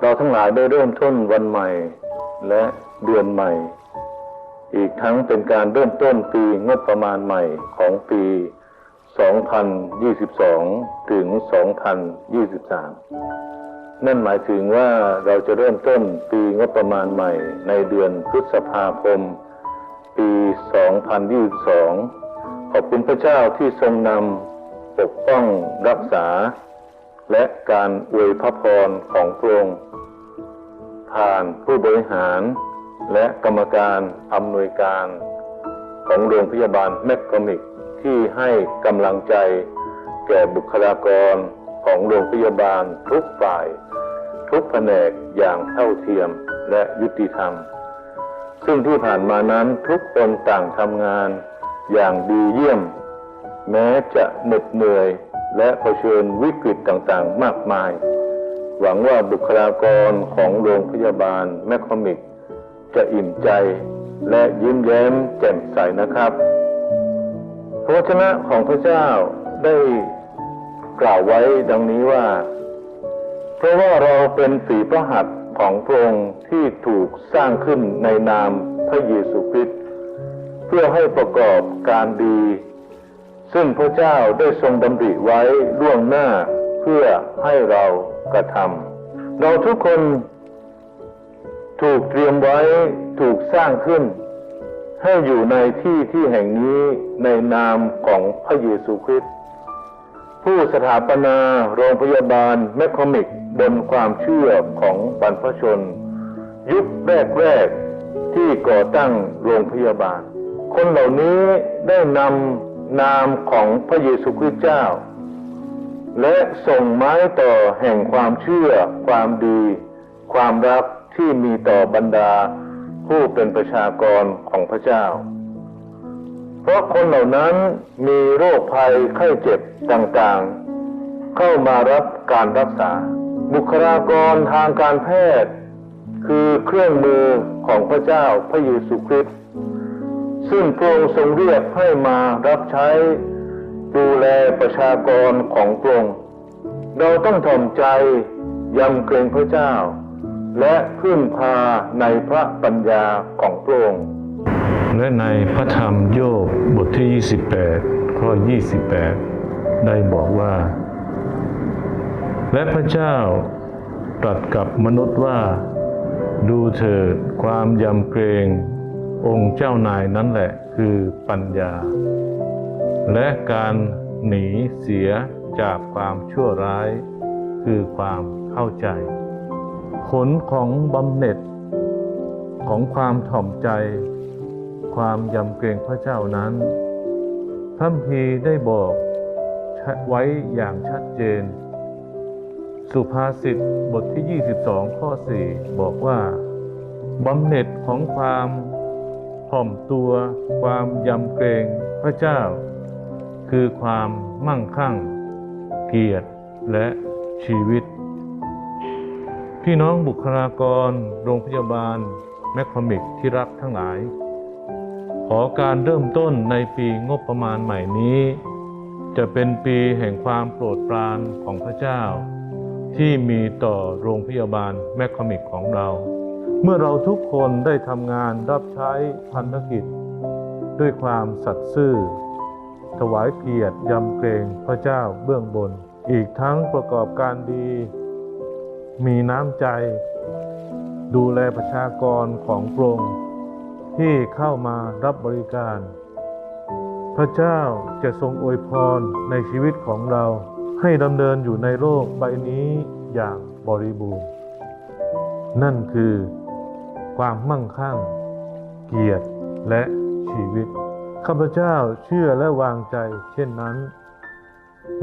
เราทั้งหลายได้เริ่มต้นวันใหม่ และเดือนใหม่ อีกทั้งเป็นการเริ่มต้นปีงบประมาณใหม่ของปี 2022 ถึง 2023 นั่นหมายถึงว่าเราจะเริ่มต้นปีงบประมาณใหม่ ในเดือนพฤษภาคม ปี 2022 ขอบคุณพระเจ้าที่ทรงนำปกป้องรักษา และการอวยพระพรของพระองค์ผ่านผู้บริหารและกรรมการอำนวยการ ของโรงพยาบาลแมคคอมิกที่ให้กำลังใจ แก่บุคลากรของโรงพยาบาลทุกฝ่าย ทุกแผนกอย่างเท่าเทียมและยุติธรรม ซึ่งที่ผ่านมานั้นทุกคนต่างทำงานอย่างดีเยี่ยม แม้จะเหน็ดเหนื่อย และเผชิญวิกฤตต่างๆ มากมาย หวังว่าบุคลากรของโรงพยาบาลแมคคอมิก จะอิ่มใจและยิ้มแย้มแจ่มใสนะครับ พระวจนะของพระเจ้าได้กล่าวไว้ดังนี้ว่า เพราะว่าเราเป็นฝีพระหัตถ์ของพระองค์ที่ถูกสร้างขึ้นในนามพระเยซูคริสต์เพื่อให้ประกอบการดี ซึ่งพระเจ้าได้ทรงดำริไว้ล่วงหน้าเพื่อให้เรากระทำเราทุกคนถูกเตรียมไว้ถูกสร้างขึ้น ให้อยู่ในที่ที่แห่งนี้ในนามของพระเยซูคริสต์ผู้สถาปนาโรงพยาบาลแมคคอมิกบนความเชื่อของบรรพชน ยุคแรก ๆ ที่ก่อตั้งโรงพยาบาล คนเหล่านี้ได้นำ นามของพระเยซูคริสต์เจ้า และส่งไม้ต่อแห่งความเชื่อ ความดี ความรักที่มีต่อบรรดา ผู้เป็นประชากรของพระเจ้า เพราะคนเหล่านั้นมีโรคภัยไข้เจ็บต่างๆ เข้ามารับการรักษา บุคลากรทางการแพทย์ คือเครื่องมือของพระเจ้าพระเยซูคริสต์ ซึ่งพระองค์ทรงเรียกให้มารับใช้ดูแลประชากรของพระองค์เราต้องถ่อมใจยำเกรงพระเจ้า และพึ่งพาในพระปัญญาของพระองค์และในพระธรรมโยบบทที่ 28 ข้อ 28 ได้บอกว่า และพระเจ้าตรัสกับมนุษย์ว่า ดูเถิดความยำเกรง องค์เจ้านายนั้นแหละคือปัญญา และการหนีเสียจากความชั่วร้าย คือความเข้าใจ ผลของบำเหน็จ ของความถ่อมใจ ความยำเกรงพระเจ้านั้นพระคัมภีได้บอกไว้อย่างชัดเจน สุภาษิตบทที่ 22 ข้อ 4 บอกว่าบำเหน็จของความ ถ่อมตัว ความยำเกรงพระเจ้า คือความมั่งคั่ง เกียรติและชีวิต พี่น้องบุคลากร โรงพยาบาล แมคคอมิกที่รักทั้งหลาย ขอการเริ่มต้นในปีงบประมาณใหม่นี้ จะเป็นปีแห่งความโปรดปรานของพระเจ้า ที่มีต่อโรงพยาบาลแมคคอมิกของเรา เมื่อเราทุกคนได้ทำงานรับใช้พันธกิจ ด้วยความสัตย์ซื่อ ถวายเกียรติยำเกรงพระเจ้าเบื้องบน อีกทั้งประกอบการดี มีน้ำใจ ดูแลประชากรของพระองค์ที่เข้ามารับบริการ พระเจ้าจะทรงอวยพรในชีวิตของเราให้ดำเนินอยู่ในโลกใบนี้อย่างบริบูรณ์ นั่นคือ ความมั่งคั่ง เกียรติและชีวิตข้าพเจ้าเชื่อและวางใจ เช่นนั้น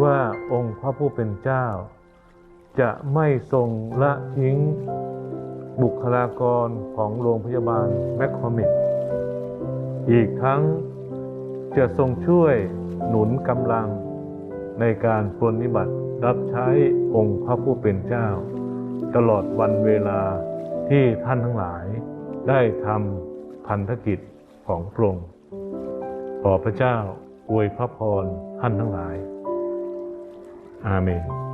ว่าองค์พระผู้เป็นเจ้า จะไม่ทรงละทิ้ง บุคลากรของโรงพยาบาลแมคคอมิกอีกทั้งจะทรงช่วยหนุนกำลังในการปรนนิบัติรับใช้องค์พระผู้เป็นเจ้า ตลอดวันเวลา ที่ท่านทั้งหลายได้ทำพันธกิจของพระองค์ขอพระเจ้าอวยพระพรท่านทั้งหลาย อาเมน